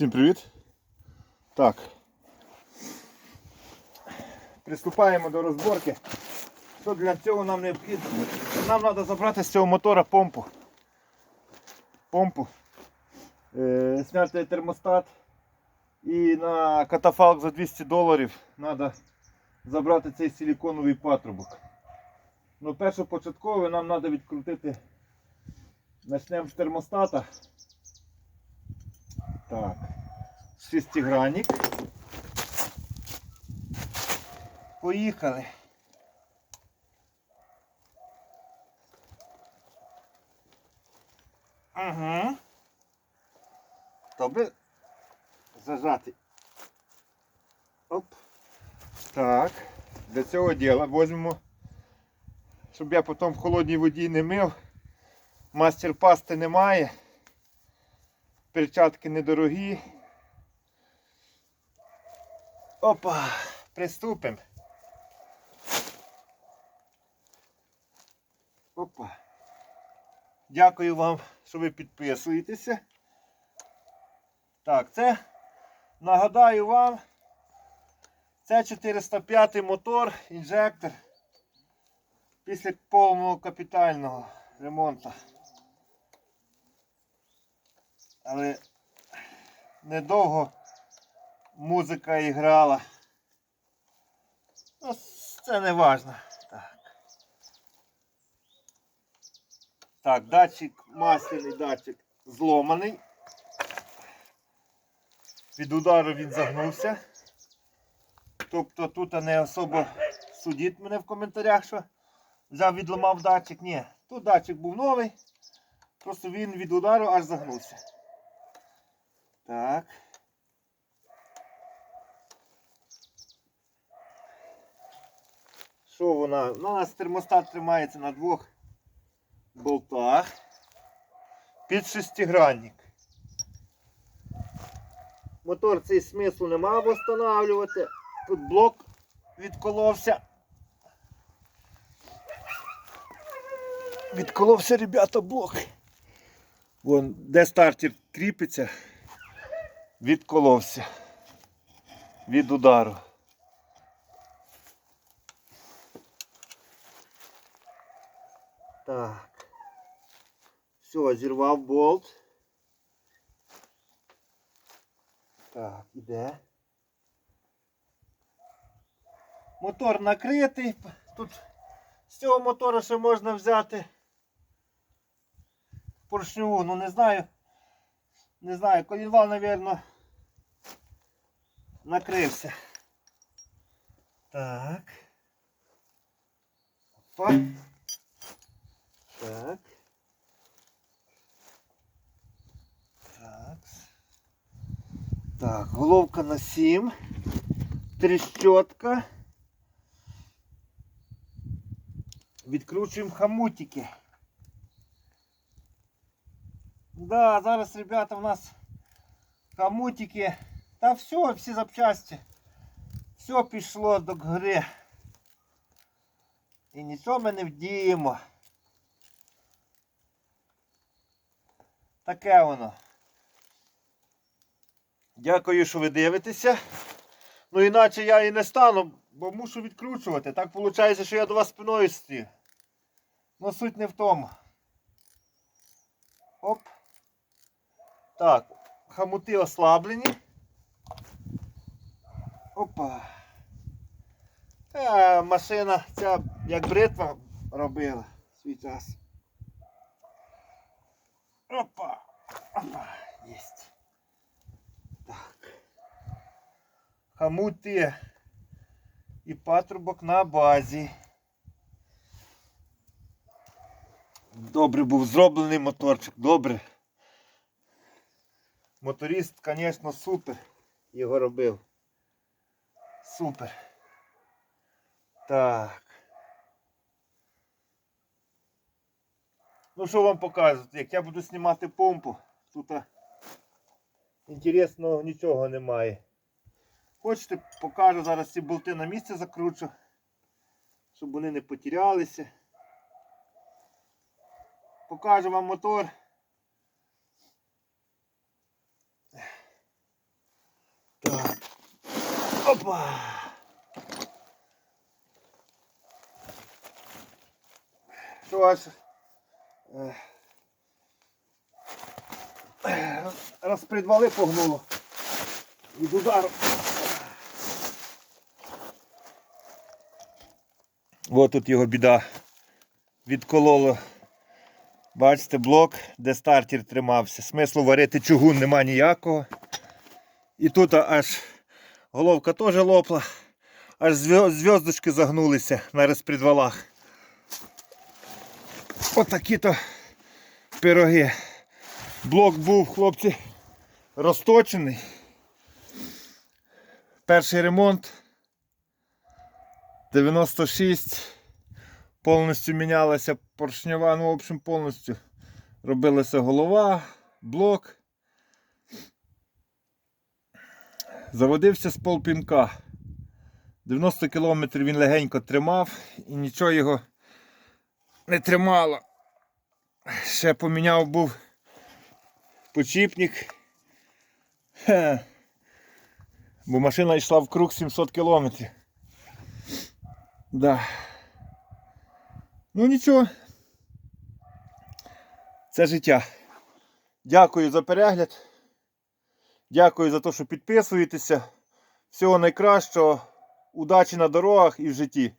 Всім привіт. Так. Приступаємо до розборки. Що для цього нам необхідно? Нам треба забрати з цього мотора помпу. Помпу. Е, зняти термостат. І на катафалк за 200 доларів треба забрати цей силіконовий патрубок. Ну, першопочатково нам треба відкрутити. Почнемо з термостата. Так. Шестигранник. Поїхали. Ага. Добре. Зажати. Оп. Так. Для цього діла візьмемо, щоб я потім в холодній воді не мив. Мастер пасти немає. Перчатки недорогі. Опа, приступимо. Опа. Дякую вам, що ви підписуєтеся. Так, це нагадаю вам. Це 405 мотор, інжектор після повного капітального ремонту. Але недовго музика іграла. Ну, це не важно. Так. Так, датчик, масляний датчик зломаний. Від удару він загнувся. Тобто тут не особо судіть мене в коментарях, що взяв відламав датчик. Ні, тут датчик був новий. Просто він від удару аж загнувся. Так. Що вона? Ну, у нас термостат тримається на двох болтах. Під шестигранник. Мотор цей смислу нема встановлювати. Тут блок відколовся. Відколовся, ребята, блок. Вон, де стартер кріпиться, відколовся від удару. Так. Все, зірвав болт. Так, іде. Мотор накритий. Тут з цього мотора ще можна взяти поршневу, ну не знаю. Не знаю, колінвал, мабуть, накрився. Так. Опа. Так, головка на 7. Трещотка. Відкручуємо хамутики. Да, зараз, ребята, у нас хамутики. Та все, всі запчасті. Все пішло до гри. І нічого ми не вдіємо. Таке воно. Дякую, що ви дивитеся. Ну іначе я і не стану, бо мушу відкручувати. Так виходить, що я до вас спиною стою. Ну суть не в тому. Оп. Так, хамути ослаблені. Опа. Е, машина ця як бритва робила свій час. Опа. Опа. Єсть. Так. Хамути і патрубок на базі. Добре був зроблений моторчик, добре. Моторист, звісно, супер його робив. Супер. Так. Ну що вам показувати? Як я буду знімати помпу, тут інтересного нічого немає. Хочете, покажу зараз ці болти на місце закручу, щоб вони не потерялися. Покажу вам мотор. Так. Опа! Що ж? е, е, погнуло. Від удару. Ось тут його біда. Відкололо. Бачите, блок, де стартер тримався. Смислу варити чугун нема ніякого. І тут аж головка теж лопла. Аж зв'я- зв'язочки загнулися на розпредвалах. Отакі то пироги. Блок був, хлопці, розточений. Перший ремонт. 96. Повністю мінялася поршнева, ну, в общем, повністю робилася голова, блок. Заводився з полпінка. 90 км він легенько тримав і нічого його не тримало. Ще поміняв був почіпник. Бо машина йшла в круг 700 км. Да. Ну нічого. Це життя. Дякую за перегляд. Дякую за те, що підписуєтеся. Всього найкращого. Удачі на дорогах і в житті.